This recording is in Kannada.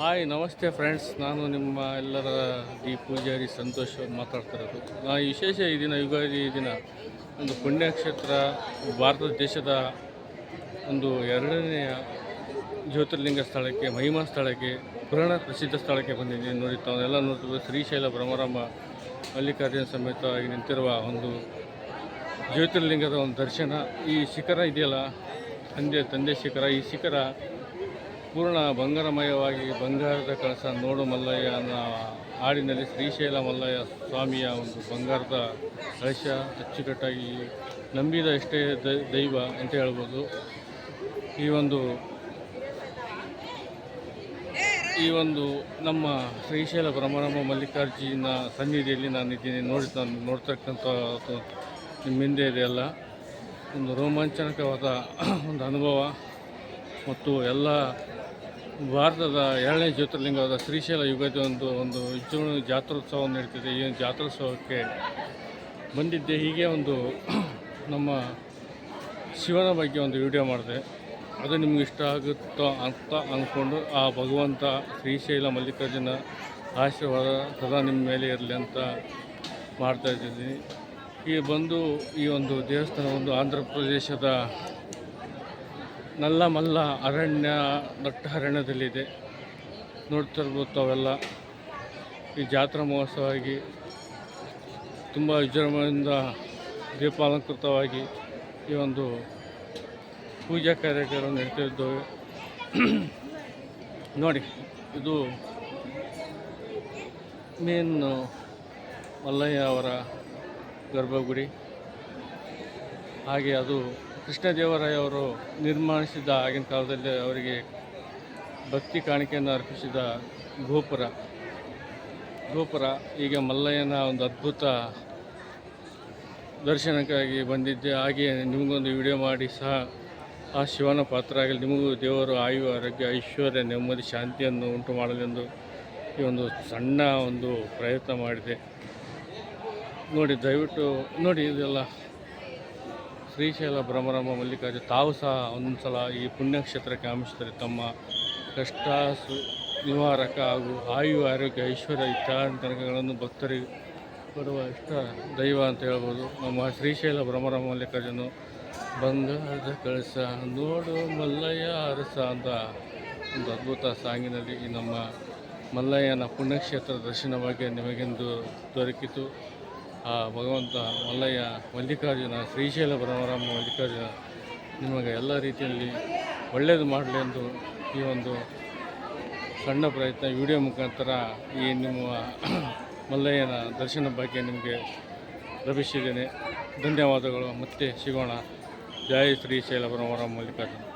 ಹಾಯ್, ನಮಸ್ತೆ ಫ್ರೆಂಡ್ಸ್ ನಾನು ನಿಮ್ಮ ಎಲ್ಲರ ಡಿ ಪೂಜಾರಿ ಸಂತೋಷ್ ಮಾತಾಡ್ತಾ ಇರೋದು ನಾ ವಿಶೇಷ ಈ ದಿನ, ಯುಗಾದಿ ದಿನ ಒಂದು ಪುಣ್ಯಕ್ಷೇತ್ರ ಭಾರತ ದೇಶದ ಒಂದು ಎರಡನೆಯ ಜ್ಯೋತಿರ್ಲಿಂಗ ಸ್ಥಳಕ್ಕೆ, ಮಹಿಮಾ ಸ್ಥಳಕ್ಕೆ, ಪುರಾಣ ಪ್ರಸಿದ್ಧ ಸ್ಥಳಕ್ಕೆ ಬಂದಿದ್ದೀನಿ. ನೋಡಿ ತಾವೆಲ್ಲ ನೋಡ್ತೀವಿ ಶ್ರೀಶೈಲ ಭ್ರಮರಾಮ ಮಲ್ಲಿಕಾರ್ಜುನ ಸಮೇತವಾಗಿ ನಿಂತಿರುವ ಒಂದು ಜ್ಯೋತಿರ್ಲಿಂಗದ ಒಂದು ದರ್ಶನ. ಈ ಶಿಖರ ಇದೆಯಲ್ಲ, ತಂದೆ ತಂದೆ ಶಿಖರ. ಈ ಶಿಖರ ಪೂರ್ಣ ಬಂಗಾರಮಯವಾಗಿ ಬಂಗಾರದ ಕಳಸ ನೋಡು ಮಲ್ಲಯ್ಯ ಅನ್ನೋ ಹಾಡಿನಲ್ಲಿ ಶ್ರೀಶೈಲ ಮಲ್ಲಯ್ಯ ಸ್ವಾಮಿಯ ಒಂದು ಬಂಗಾರದ ಕಳಶ ಅಚ್ಚುಕಟ್ಟಾಗಿ ನಂಬಿದ ಎಷ್ಟೇ ದೈವ ಅಂತ ಹೇಳ್ಬೋದು. ಈ ಒಂದು ಈ ಒಂದು ನಮ್ಮ ಶ್ರೀಶೈಲ ಬ್ರಹ್ಮರಾಮ ಮಲ್ಲಿಕಾರ್ಜುನ ಸನ್ನಿಧಿಯಲ್ಲಿ ನಾನು ಇದ್ದೀನಿ ನೋಡಿ, ನಾನು ನೋಡ್ತಕ್ಕಂಥ ನಿಮ್ಮ ಹಿಂದೆ ಇದೆಯಲ್ಲ ಒಂದು ರೋಮಾಂಚನಕವಾದ ಒಂದು ಅನುಭವ ಮತ್ತು ಎಲ್ಲ ಭಾರತದ ಎರಡನೇ ಜ್ಯೋತಿರ್ಲಿಂಗವಾದ ಶ್ರೀಶೈಲ ಯುಗದ ಒಂದು ಒಂದು ವಿಜೃಂಭಣೆ ಜಾತ್ರೋತ್ಸವ ನಡೀತಿದೆ. ಈ ಜಾತ್ರೋತ್ಸವಕ್ಕೆ ಬಂದಿದ್ದೆ. ಹೀಗೆ ಒಂದು ನಮ್ಮ ಶಿವನ ಬಗ್ಗೆ ಒಂದು ವಿಡಿಯೋ ಮಾಡಿದೆ. ಅದು ನಿಮ್ಗೆ ಇಷ್ಟ ಆಗುತ್ತೋ ಅಂತ ಅಂದ್ಕೊಂಡು ಆ ಭಗವಂತ ಶ್ರೀಶೈಲ ಮಲ್ಲಿಕಾರ್ಜುನ ಆಶೀರ್ವಾದ ಸದಾ ನಿಮ್ಮ ಮೇಲೆ ಇರಲಿ ಅಂತ ಮಾಡ್ತಾ ಇದ್ದೀನಿ. ಈ ಬಂದು ಈ ಒಂದು ದೇವಸ್ಥಾನ ಒಂದು ಆಂಧ್ರ ಪ್ರದೇಶದ ನಲ್ಲ ಮಲ್ಲ ಅರಣ್ಯ ದಟ್ಟ ಅರಣ್ಯದಲ್ಲಿದೆ ನೋಡ್ತಾ ಈ ಜಾತ್ರಾ ಮಹೋತ್ಸವವಾಗಿ ತುಂಬ ವಿಜೃಂಭಣೆಯಿಂದ ದೀಪಾಲಂಕೃತವಾಗಿ ಈ ಒಂದು ಪೂಜಾ ಕಾರ್ಯಕ್ರಮ ನಡೀತಿದ್ದೇವೆ. ನೋಡಿ, ಇದು ಮೇನ್ ಮಲ್ಲಯ್ಯ ಅವರ ಗರ್ಭಗುಡಿ. ಹಾಗೆ ಅದು ಕೃಷ್ಣದೇವರಾಯ ಅವರು ನಿರ್ಮಾಣಿಸಿದ ಆಗಿನ ಕಾಲದಲ್ಲಿ ಅವರಿಗೆ ಭಕ್ತಿ ಕಾಣಿಕೆಯನ್ನು ಅರ್ಪಿಸಿದ ಗೋಪುರ. ಗೋಪುರ ಈಗ ಮಲ್ಲಯ್ಯನ ಒಂದು ಅದ್ಭುತ ದರ್ಶನಕ್ಕಾಗಿ ಬಂದಿದ್ದೆ. ಹಾಗೆ ನಿಮಗೊಂದು ವಿಡಿಯೋ ಮಾಡಿ ಸಹ ಆ ಶಿವನ ಪಾತ್ರ ಆಗಲಿ ನಿಮಗೂ ದೇವರು ಆಯು, ಆರೋಗ್ಯ, ಐಶ್ವರ್ಯ, ನೆಮ್ಮದಿ, ಶಾಂತಿಯನ್ನು ಉಂಟು ಮಾಡಲೆಂದು ಈ ಒಂದು ಸಣ್ಣ ಒಂದು ಪ್ರಯತ್ನ ಮಾಡಿದೆ. ನೋಡಿ, ದಯವಿಟ್ಟು ನೋಡಿ ಇದೆಲ್ಲ. ಶ್ರೀಶೈಲ ಭ್ರಮರಾಮ ಮಲ್ಲಿಕಾರ್ಜುನ ತಾವು ಸಹ ಒಂದು ಸಲ ಈ ಪುಣ್ಯಕ್ಷೇತ್ರಕ್ಕೆ ಆಗಮಿಸ್ತಾರೆ ತಮ್ಮ ಕಷ್ಟ, ಸು, ನಿವಾರಕ ಹಾಗೂ ಆಯು, ಆರೋಗ್ಯ, ಐಶ್ವರ್ಯ ಇತ್ಯಾದಿಗಳನ್ನು ಭಕ್ತರಿಗೆ ಬರುವ ಇಷ್ಟ ದೈವ ಅಂತ ಹೇಳ್ಬೋದು. ನಮ್ಮ ಶ್ರೀಶೈಲ ಭ್ರಮರಾಮ ಮಲ್ಲಿಕಾರ್ಜುನ ಬಂಗಾರದ ಕಳಸ ನೋಡು ಮಲ್ಲಯ್ಯ ಅರಸ ಅಂತ ಒಂದು ಅದ್ಭುತ ಸಾಂಗಿನಲ್ಲಿ ಈ ನಮ್ಮ ಮಲ್ಲಯ್ಯನ ಪುಣ್ಯಕ್ಷೇತ್ರ ದರ್ಶನ ಬಗ್ಗೆ ನಿಮಗೆಂದು ದೊರಕಿತು. ಆ, ಭಗವಂತ ಮಲ್ಲಯ್ಯ ಮಲ್ಲಿಕಾರ್ಜುನ, ಶ್ರೀಶೈಲ ಬ್ರಹ್ಮರಾಮ ಮಲ್ಲಿಕಾರ್ಜುನ, ನಿಮಗೆ ಎಲ್ಲ ರೀತಿಯಲ್ಲಿ ಒಳ್ಳೆಯದು ಮಾಡಲಿ ಎಂದು ಈ ಒಂದು ಸಣ್ಣ ಪ್ರಯತ್ನ ವಿಡಿಯೋ ಮುಖಾಂತರ ಈ ನಿಮ್ಮ ಮಲ್ಲಯ್ಯನ ದರ್ಶನ ಬಗ್ಗೆ ನಿಮಗೆ ಲಭಿಸಿದ್ದೇನೆ. ಧನ್ಯವಾದಗಳು. ಮತ್ತೆ ಸಿಗೋಣ. ಜಯ ಶ್ರೀಶೈಲ ಭ್ರಮರಾಮ ಮಲ್ಲಿಕಾರ್ಜುನ.